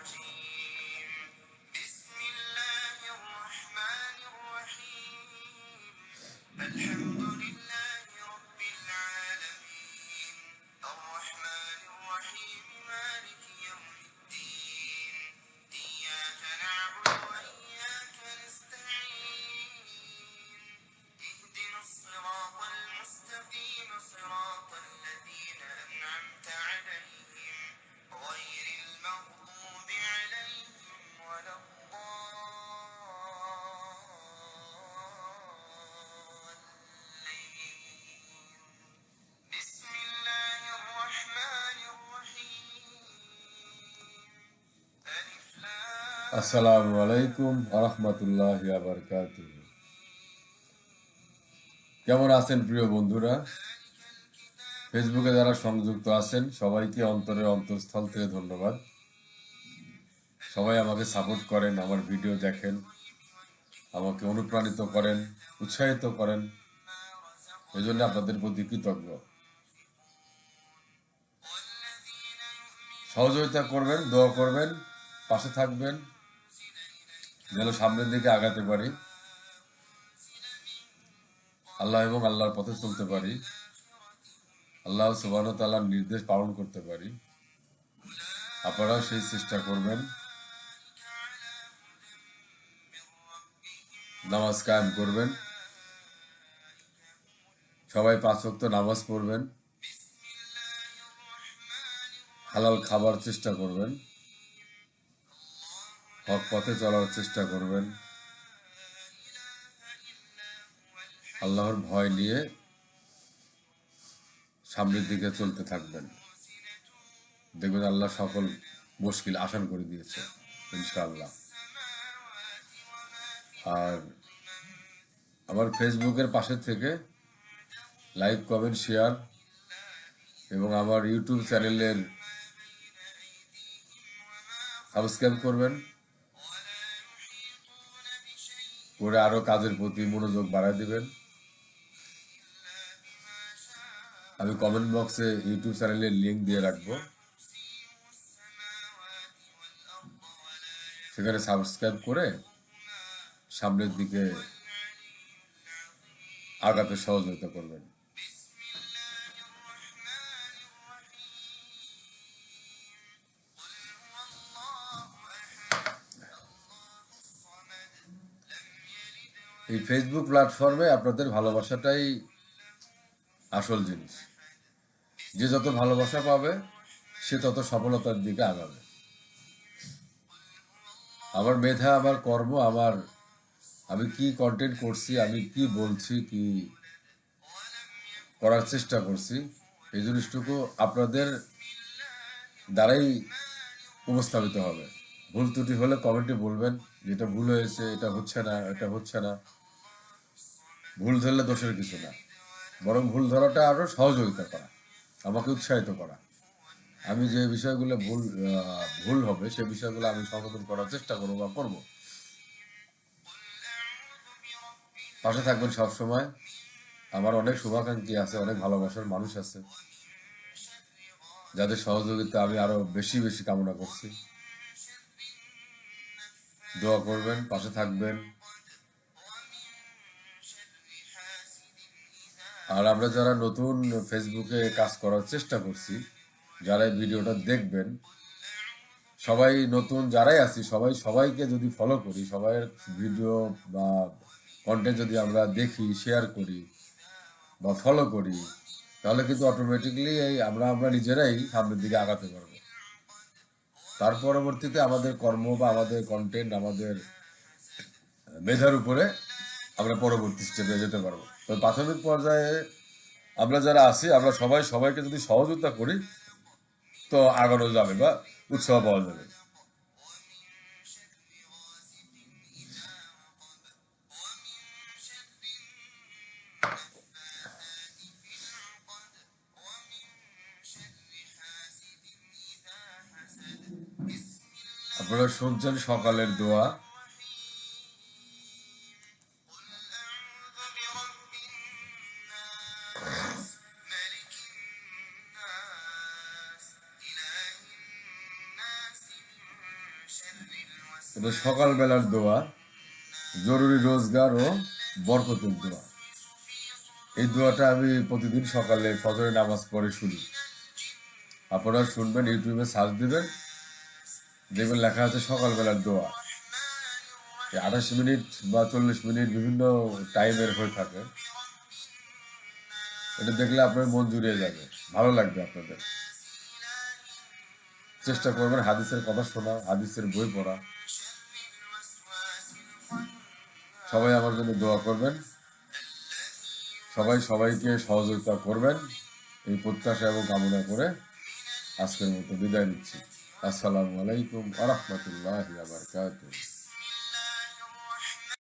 Margie. আসসালামু আলাইকুম আরহামতুল্লাহ বারকাত কেমন আছেন প্রিয় বন্ধুরা? ফেসবুকে যারা সংযুক্ত আছেন, সবাইকে অন্তরের অন্তঃস্থল থেকে ধন্যবাদ। সবাই আমাকে সাপোর্ট করেন, আমার ভিডিও দেখেন, আমাকে অনুপ্রাণিত করেন, উৎসাহিত করেন। এজন্য আপনাদের প্রতি কৃতজ্ঞ। সহযোগিতা করবেন, দোয়া করবেন, পাশে থাকবেন। যেন সামনের দিকে আগাতে পারি। আল্লাহ এবং আল্লাহর পথে চলতে পারি। আল্লাহ সুবাহ তাল্লাহর নির্দেশ পালন করতে পারি। আপনারাও সেই চেষ্টা করবেন। নামাজ কায়েম করবেন। সবাই পাঁচ ওয়াক্ত নামাজ পড়বেন। হালাল খাবার চেষ্টা করবেন। হক পথে চলার চেষ্টা করবেন। আল্লাহর ভয় নিয়ে সামনের দিকে চলতে থাকবেন। দেখবেন আল্লাহ সকল মুশকিল আসান করে দিয়েছে, ইনশাআল্লাহ। আর আমার ফেসবুকের পাশে থেকে লাইক, কমেন্ট, শেয়ার এবং আমার ইউটিউব চ্যানেলের সাবস্ক্রাইব করবেন। করে আরও কাজের প্রতি মনোযোগ বাড়ায় দিবেন। আমি কমেন্ট বক্সে ইউটিউব চ্যানেলের লিঙ্ক দিয়ে রাখব। সেখানে সাবস্ক্রাইব করে সামনের দিকে আগাতে সহযোগিতা করবেন। এই ফেসবুক প্ল্যাটফর্মে আপনাদের ভালোবাসাটাই আসল জিনিস। যে যত ভালোবাসা পাবে, সে তত সফলতার দিকে আগাবে। আমার মেধা, আমার কর্ম, আমার আমি কি কন্টেন্ট করছি, আমি কি বলছি, কি করার চেষ্টা করছি, এই জিনিসটুকু আপনাদের দ্বারাই উপস্থাপিত হবে। ভুল ত্রুটি হলে কমেন্টে বলবেন, যেটা ভুল হয়েছে, এটা হচ্ছে না, এটা হচ্ছে না। ভুল ধরলে দোষের কিছু না। বরং ভুল ধরাটা আরও সহযোগিতা করা, আমাকে উৎসাহিত করা। আমি যে বিষয়গুলো ভুল ভুল হবে, সে বিষয়গুলো আমি সংশোধন করার চেষ্টা করব বা করব। পাশে থাকবেন সবসময়। আমার অনেক শুভাকাঙ্ক্ষী আছে, অনেক ভালোবাসার মানুষ আছে। যাদের সহযোগিতা আমি আরও বেশি বেশি কামনা করছি। দোয়া করবেন, পাশে থাকবেন। আর আমরা যারা নতুন ফেসবুকে কাজ করার চেষ্টা করছি, যারা ভিডিওটা দেখবেন, সবাই নতুন যারাই আছি, সবাই সবাইকে যদি ফলো করি, সবাইয়ের ভিডিও বা কন্টেন্ট যদি আমরা দেখি শেয়ার করি বা ফলো করি, তাহলে কিন্তু অটোমেটিকলি এই আমরা আমরা নিজেরাই সামনের দিকে আগাতে পারব। তার পরবর্তীতে আমাদের কর্ম বা আমাদের কন্টেন্ট আমাদের মেধার উপরে আমরা পরবর্তী স্টেপে যেতে পারব। তো প্রাথমিক পর্যায়ে আমরা যারা আছি, আমরা সবাই, সবাইকে যদি সহযোগিতা করি, তো আগানো যাবে বা উৎসাহ পাওয়া যাবে। আপনারা শুনছেন সকালের দোয়া। এটা সকালবেলার দোয়া, জরুরি রোজগার ও বরকতের দোয়া। এই দোয়াটা আমি প্রতিদিন সকালে ফজরের নামাজ পড়ে শুনি। আপনারা শুনবেন, ইউটিউবে সার্চ দিবেন, দেখবেন লেখা আছে সকালবেলার দোয়া। আঠাশ মিনিট বা চল্লিশ মিনিট বিভিন্ন টাইমের হয়ে থাকে। এটা দেখলে আপনার মন জুড়িয়ে যাবে, ভালো লাগবে আপনাদের। চেষ্টা করবেন হাদিসের কথা শোনা, হাদিসের বই পড়া। সবাই আমার জন্য দোয়া করবেন। সবাই সবাইকে সহযোগিতা করবেন এই প্রত্যাশা এবং কামনা করে আজকের মতো বিদায় নিচ্ছি। আসসালামু আলাইকুম আ রহমতুল্লাহ